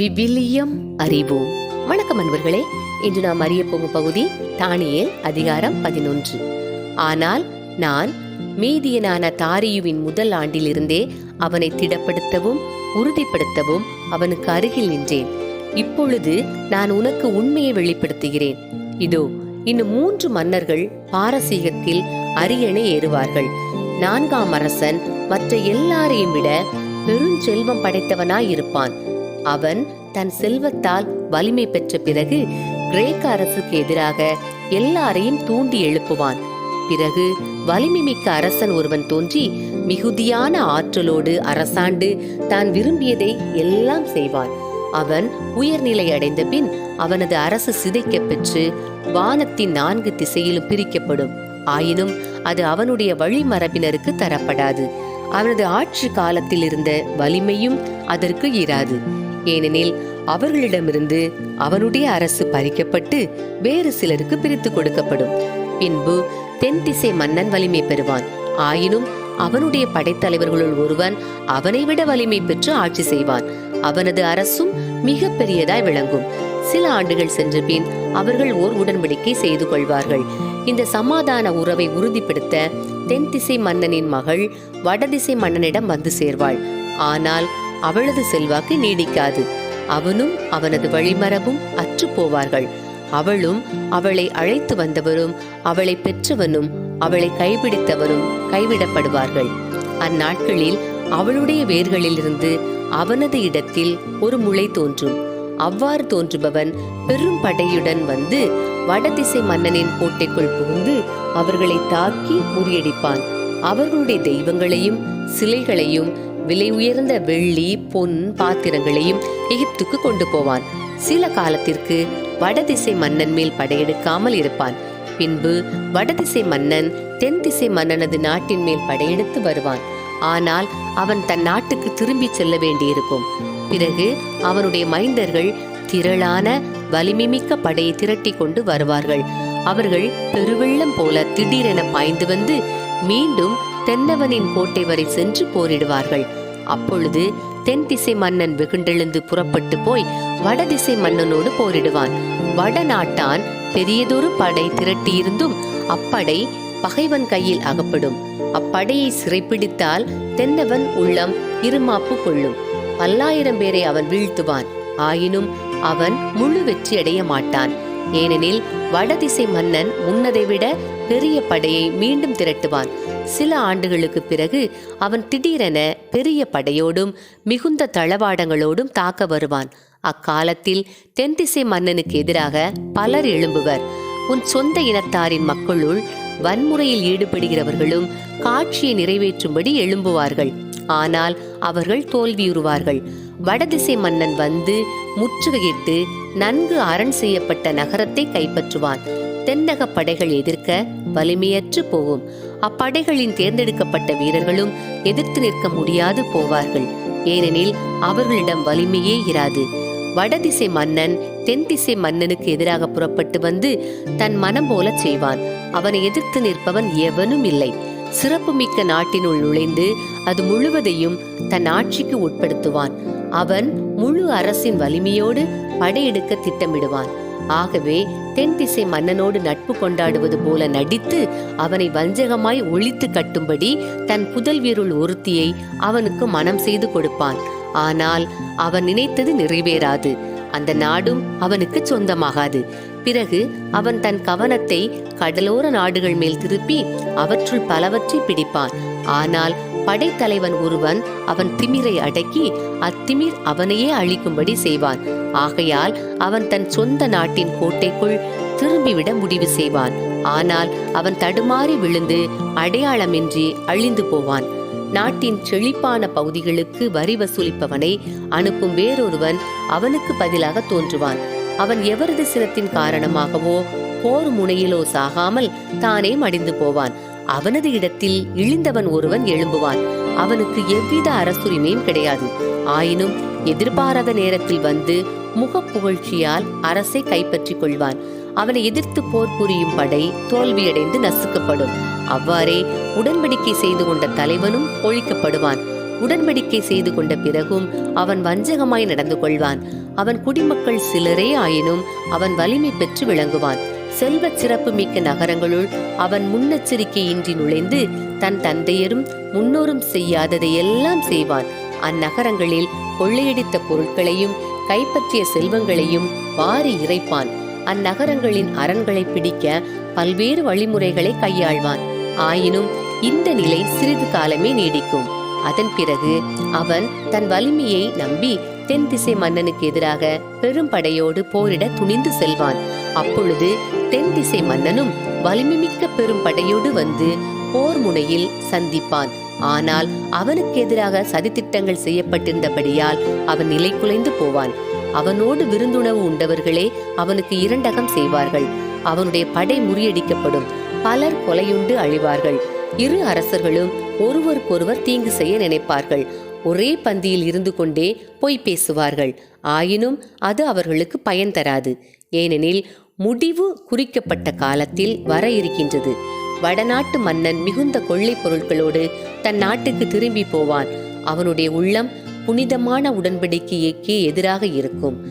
விவிலியம் அறிவோம். வணக்கம் அன்பர்களே இன்று நாம் அறிய போகும் பகுதி தானியல் அதிகாரம் பதினொன்று. ஆனால் நான் மீதியனான தாரியுவின் முதல் ஆண்டிலிருந்தே அவனை திடப்படுத்தவும் உறுதிப்படுத்தவும் அவனுக்கு அருகில் நின்றேன். இப்பொழுது நான் உனக்கு உண்மையை வெளிப்படுத்துகிறேன். இதோ இன்னும் மூன்று மன்னர்கள் பாரசீகத்தில் அரியணை ஏறுவார்கள். நான்காம் அரசன் மற்ற எல்லாரையும் விட பெருஞ்செல்வம் படைத்தவனாய் இருப்பான் அவன் தன் செல்வத்தால் வலிமை பெற்ற பிறகு கிரேக்க அரசுக்கு எதிராக எல்லாரையும் தூண்டி எழுப்புவான். பிறகு வலிமை மிக்க அரசன் ஒருவன் தோன்றி மிகுதியான ஆற்றலோடு அரசாண்டு தான் விரும்பியதை எல்லாம் செய்வான். அவன் உயர்நிலை அடைந்த பின் அவனது அரசு சிதைக்கப் பெற்று வானத்தின் நான்கு திசையிலும் பிரிக்கப்படும். ஆயினும் அது அவனுடைய வழிமரபினருக்கு தரப்படாது. அவனது ஆட்சி காலத்தில் இருந்த வலிமையும் அதற்கு இராது. ஏனெனில் அவர்களிடமிருந்து அவனுடைய அரசு பறிக்கப்பட்டு வேறு சிலருக்கு பிரித்து கொடுக்கப்படும். பின்பு தென் திசை மன்னன் வலிமை பெறுவான். ஆயினும் அவனுடைய படைத்தலைவர்களுள் ஒருவன் அவனை விட வலிமை பெற்று ஆட்சி செய்வான். அவனது அரசும் மிக பெரியதாய் விளங்கும். சில ஆண்டுகள் சென்ற பின் அவர்கள் ஓர் உடன்படிக்கை செய்து கொள்வார்கள். இந்த சமாதான உறவை உறுதிப்படுத்த தென் திசை மன்னனின் மகள் வடதிசை மன்னனிடம் வந்து சேர்வாள். ஆனால் அவளது செல்வாக்கு நீடிக்காது. அவனும் அவனது வழிமரபும் அற்று போவார்கள். அவளும் அவளை அழைத்து வந்தவரும் அவளை பெற்றவனும் அவளை கைபிடித்தவரும் கைவிடப்படுவார்கள். அந்நாட்களில் அவளுடைய வேர்களிலிருந்து அவனது இடத்தில் ஒரு முளை தோன்றும். அவ்வாறு தோன்றுபவன் பெரும் படையுடன் வந்து வடதிசை மன்னனின் கோட்டைக்குள் புகுந்து அவர்களை தாக்கி முறியடிப்பான். அவர்களுடைய தெய்வங்களையும் சிலைகளையும் விலை உயர்ந்த வெள்ளி பொன் பாத்திரங்களையும் எகிப்துக்கு கொண்டு போவான். சில காலத்திற்கு வடதிசை மன்னன் மேல் படையெடுக்காமல் இருப்பான். பின்பு வடதிசை மன்னன் தென் திசை மன்னனது நாட்டின் மேல் படையெடுத்து வருவான். ஆனால் அவன் தன் நாட்டுக்கு திரும்பி செல்ல வேண்டியிருக்கும். பிறகு அவனுடைய மைந்தர்கள் திரளான வலிமைமிக்க படையை திரட்டி கொண்டு வருவார்கள். அவர்கள் பெருவெள்ளம் போல திடீரென பாய்ந்து வந்து மீண்டும் தென்னவனின் கோட்டை வரை சென்று போரிடுவார்கள். அப்பொழுது தென் திசை மன்னன் வெகுண்டெழுந்து புறப்பட்டு போய் வடதிசை மன்னனோடு போரிடுவான். வடநாட்டான் பெரியதொரு படை திரட்டியிருந்தும் அப்படை பகைவன் கையில் அகப்படும். அப்படையை சிறைப்பிடித்தால் தென்னவன் உள்ளம் இருமாப்பு கொள்ளும். பல்லாயிரம் பேரை அவன் வீழ்த்துவான். ஆயினும் அவன் முழு வெற்றி அடைய மாட்டான். ஏனெனில் வடதிசை மன்னன் முன்னதை விட பெரிய படையை மீண்டும் திரட்டுவான். சில ஆண்டுகளுக்கு பிறகு அவன் திடீரென பெரிய படையோடும் மிகுந்த தளவாடங்களோடும் தாக்க வருவான். அக்காலத்தில் தென்திசை மன்னனுக்கு எதிராக பலர் எழும்புவர். உன் சொந்த இனத்தாரின் மக்களுள் வன்முறையில் ஈடுபடுகிறவர்களும் காட்சியை நிறைவேற்றும்படி எழும்புவார்கள். ஆனால் அவர்கள் தோல்வியுறுவார்கள். வடதிசை மன்னன் வந்து முற்றுகையிட்டு நன்கு அரண் செய்யப்பட்ட நகரத்தை கைப்பற்றுவான். தென்னக படைகள் எதிர்க்க வலிமையற்று போகும். அப்படைகளின் தேர்ந்தெடுக்கப்பட்ட வீரர்களும் எதிர்த்து நிற்க முடியாது போவார்கள். ஏனெனில் அவர்களிடம் வலிமையே இராது. வடதிசை மன்னன் தென் திசை மன்னனுக்கு எதிராக புறப்பட்டு வந்து தன் மனம் போல செய்வான். அவனை எதிர்த்து நிற்பவன் எவனும் இல்லை. சிறப்புமிக்க நாட்டினுள் நுழைந்து அது முழுவதையும் தன் ஆட்சிக்கு உட்படுத்துவான். அவன் முழு அரசின் வலிமையோடு படையெடுக்க திட்டமிடுவான். ஆகவே தென் திசை மன்னனோடு நட்பு கொண்டாடுவது போல நடித்து அவனை வஞ்சகமாய் ஒழித்து கட்டும்படி தன் புதல்வியருள் ஒருத்தியை அவனுக்கு மனம் செய்து கொடுப்பான். ஆனால் அவன் நினைத்தது நிறைவேறாது. அந்த நாடும் அவனுக்கு சொந்தமாகாது. பிறகு அவன் தன் கவனத்தை கடலோர நாடுகள் மேல் திருப்பி அவற்றுள் பலவற்றை பிடிப்பான். ஆனால் படைத்தலைவன் ஒருவன் அவன் திமிரை அடக்கி அத்திமிர் அவனையே அழிக்கும்படி செய்வான். ஆகையால் அவன் தன் சொந்த நாட்டின் கோட்டைக்குள் திரும்பிவிட முடிவு செய்வான். ஆனால் அவன் தடுமாறி விழுந்து அடையாளமின்றி அழிந்து போவான். நாட்டின் செழிப்பான பகுதிகளுக்கு வரி வசூலிப்பவனை அனுப்பும் வேறொருவன் அவனுக்கு பதிலாக தோன்றுவான். அவன் எவரது சிரத்தின் காரணமாகவோ போர் முனையிலோ சாகாமல் தானே மடிந்து போவான். அவனது இடத்தில் இழிந்தவன் ஒருவன் எழும்புவான். அவனுக்கு எவ்வித அரசுரிமையும் கிடையாது. ஆயினும் எதிர்பாராத நேரத்தில் வந்து முகப்புகழ்ச்சியால் அரசை கைப்பற்றிக் கொள்வான். அவனை எதிர்த்து போர் புரியும் படை தோல்வியடைந்து நசுக்கப்படும். அவ்வாறே உடன்படிக்கை செய்து கொண்ட தலைவனும் ஒழிக்கப்படுவான். உடன்படிக்கை செய்து கொண்ட பிறகும் அவன் வஞ்சகமாய் நடந்து கொள்வான். அவன் குடிமக்கள் சிலரே ஆயினும் அவன் வலிமை பெற்று விளங்குவான். செல்வ சிறப்பு மிக்க நகரங்களுள் அவன் முன்னெச்சரிக்கையின்றி நுழைந்து தன் தந்தையரும் முன்னோரும் செய்யாததை எல்லாம் செய்வான். அந்நகரங்களில் கொள்ளையடித்த பொருட்களையும் கைப்பற்றிய செல்வங்களையும் வாரி இறைப்பான். அந்நகரங்களின் அரண்களை பிடிக்க பல்வேறு வழிமுறைகளை கையாள்வான். ஆயினும் இந்த நிலை சிறிது காலமே நீடிக்கும். அதன் பிறகு அவன் தன் வலிமையை நம்பி தென் திசை மன்னனுக்கு எதிராக பெரும் படையோடு போரிட துணிந்து செல்வான். அப்பொழுது தென் திசை மன்னனும் வலிமைமிக்க பெரும் படையோடு வந்து போர் முனையில் சந்திப்பான். ஆனால் அவனுக்கு எதிராக சதித்திட்டங்கள் செய்யப்பட்டிருந்தபடியால் அவன் நிலை குலைந்து போவான். அவனோடு விருந்துணவு உண்டவர்களே அவனுக்கு இரண்டகம் செய்வார்கள். அவனுடைய படை முறியடிக்கப்படும். பலர் கொலையுண்டு அழிவார்கள். இரு அரசர்களும் ஒருவருக்கொருவர் தீங்கு செய்ய நினைப்பார்கள். ஒரே பந்தியில் இருந்து கொண்டே பொய் பேசுவார்கள். ஆயினும் அது அவர்களுக்கு பயன் தராது. ஏனெனில் முடிவு குறிக்கப்பட்ட காலத்தில் வர இருக்கின்றது. வடநாட்டு மன்னன் மிகுந்த கொள்ளைப் பொருட்களோடு தன் நாட்டுக்கு திரும்பி போவான். அவனுடைய உள்ளம் புனிதமான உடன்படிக்கைக்கு எதிராக இருக்கும்.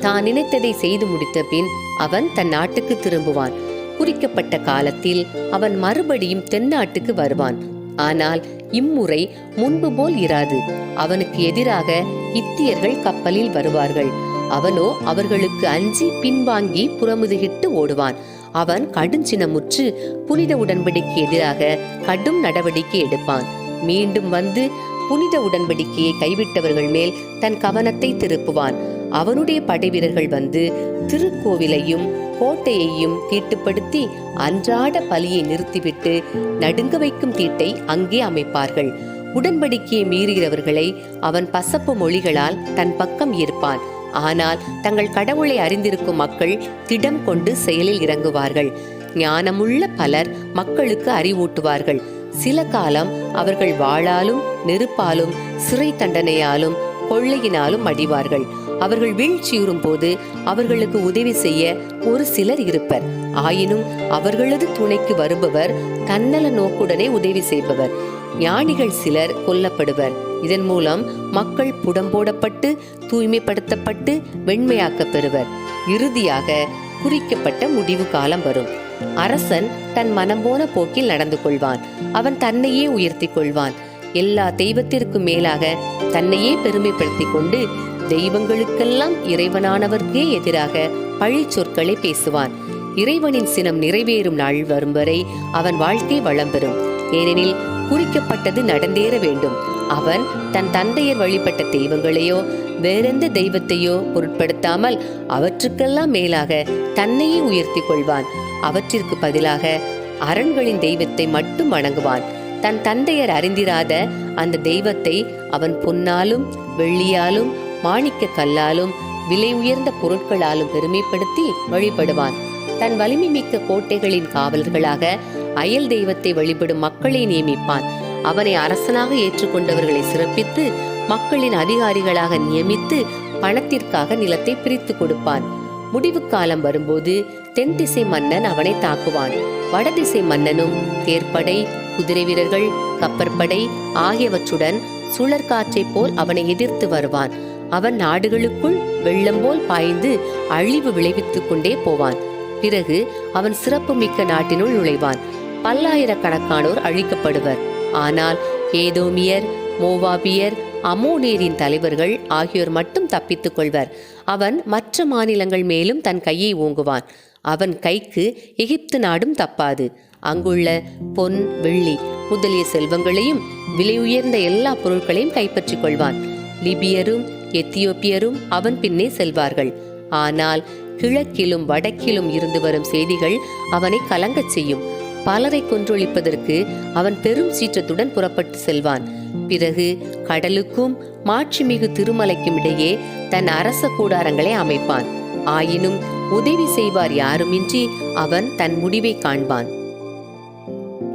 தான் நினைத்ததை செய்து முடித்த பின் அவன் தன் நாட்டுக்கு திரும்புவான். குறிக்கப்பட்ட காலத்தில் அவன் மறுபடியும் தென்னாட்டுக்கு வருவான். ஆனால் இம்முறை முன்பு போல் இராது. அவனுக்கு எதிராக இத்தியர்கள் கப்பலில் வருவார்கள். அவனோ அவர்களுக்கு அஞ்சி பின்வாங்கி புறமுதுகிட்டு ஓடுவான். அவன் கடுஞ்சினமுற்று புனித உடன்படிக்கை எதிராக கடும் நடவடிக்கை எடுப்பான். மீண்டும் வந்து புனித உடன்படிக்கையை கைவிட்டவர்கள் மேல் தன் கவனத்தை திருப்புவான். அவனுடைய படைவீரர்கள் வந்து திருக்கோவிலையும் கோட்டையையும் தீட்டுப்படுத்தி அன்றாட பலியை நிறுத்திவிட்டு நடுங்க வைக்கும் தீட்டை அங்கே அமைப்பார்கள். உடன்படிக்கையை மீறுகிறவர்களை அவன் பசப்பு மொழிகளால் தன் பக்கம் ஈர்ப்பான் ஆனால் தங்கள் கடவுளை அறிந்திருக்கும் மக்கள் திடம் கொண்டு செயலில் இறங்குவார்கள். ஞானமுள்ள பலர் மக்களுக்கு அறிவூட்டுவார்கள். சில காலம் அவர்கள் வாழாலும் நெருப்பாலும் சிறை தண்டனையாலும் கொள்ளையினாலும் அடிவார்கள். அவர்கள் வீழ்ச்சியுறும் போது அவர்களுக்கு உதவி செய்ய ஒரு சிலர் இருப்பர். ஆயினும் அவர்களது துணைக்கு வருபவர் தன்னல நோக்குடனே உதவி செய்பவர். ஞானிகள் சிலர் கொல்லப்படுவர். இதன் மூலம் மக்கள் புடம்போடப்பட்டு தூய்மைப்படுத்தப்பட்டு வெண்மையாக்கப் பெறுவர். இறுதியாக குறிக்கப்பட்ட முடிவு காலம் வரும். அரசன் தன் மனம் போன போக்கில் நடந்து கொள்வான். அவன் தன்னையே உயர்த்தி கொள்வான். எல்லா தெய்வத்திற்கும் மேலாக தன்னையே பெருமைப்படுத்திக் கொண்டு தெய்வங்களுக்கெல்லாம் இறைவனானவர்க்கே எதிராக பழி சொற்களை பேசுவான். இறைவனின் சினம் நிறைவேறும் நாள் வரும் வரை அவன் வாழ்க்கை வளம் பெறும். ஏனெனில் குறிக்கப்பட்டது நடந்தேற வேண்டும். அவன் தன் தந்தையர் வழிபட்ட தெய்வங்களையோ வேறெந்த தெய்வத்தையோ பொருட்படுத்தாமல் அவற்றுக்கெல்லாம் மேலாக தன்னையே உயர்த்தி கொள்வான். அவற்றிற்கு பதிலாக அரண்களின் தெய்வத்தை மட்டும் வணங்குவான். தன் தந்தையர் அறிந்திராத அந்த தெய்வத்தை அவன் பொன்னாலும் வெள்ளியாலும் மாணிக்க கல்லாலும் விலை உயர்ந்த பொருட்களாலும் பெருமைப்படுத்தி வழிபடுவான். தன் வலிமை மிக்க கோட்டைகளின் காவலர்களாக அயல் தெய்வத்தை வழிபடும் மக்களை நியமிப்பான். அவனை அரசனாக ஏற்றுக்கொண்டவர்களை சிறப்பித்து மக்களின் அதிகாரிகளாக நியமித்து பணத்திற்காக நிலத்தை பிரித்து கொடுப்பான். முடிவு காலம் வரும்போது தென் திசை மன்னன் அவனை தாக்குவான். வடதிசை மன்னனும் தேர்ப்படை குதிரை வீரர்கள் கப்பற்படை ஆகியவற்றுடன் சுழற்காற்றைப் போல் அவனை எதிர்த்து வருவான். அவன் நாடுகளுக்குள் வெள்ளம் போல் பாய்ந்து அழிவு விளைவித்துக் கொண்டே போவான். பிறகு அவன் சிறப்பு மிக்க நாட்டினுள் நுழைவான். பல்லாயிரக்கணக்கானோர் அழிக்கப்படுவர். ஆனால் ஏதோமியர் மோவாபியர் அமோனேரின் தலைவர்கள் ஆகியோர் மட்டும் தப்பித்துக் கொள்வர். அவன் மற்ற மாநிலங்கள் மேலும் தன் கையை ஓங்குவான். அவன் கைக்கு எகிப்து நாடும் தப்பாது. அங்குள்ள பொன் வெள்ளி முதலிய செல்வங்களையும் விலை உயர்ந்த எல்லா பொருட்களையும் கைப்பற்றிக் கொள்வான். லிபியரும் எத்தியோப்பியரும் அவன் பின்னே செல்வார்கள். ஆனால் கிழக்கிலும் வடக்கிலும் இருந்து வரும் செய்திகள் அவனை கலங்கச் செய்யும். பலரை கொன்றொழிப்பதற்கு அவன் பெரும் சீற்றத்துடன் புறப்பட்டு செல்வான். பிறகு கடலுக்கும் மாட்சிமிகு திருமலைக்கும் இடையே தன் அரச கூடாரங்களை அமைப்பான். ஆயினும் உதவி செய்வார் யாருமின்றி அவன் தன் முடிவை காண்பான்.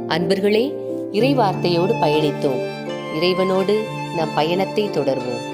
அன்பர்களே இறைவார்த்தையோடு பயணித்தோம். இறைவனோடு நம் பயணத்தை தொடர்வோம்.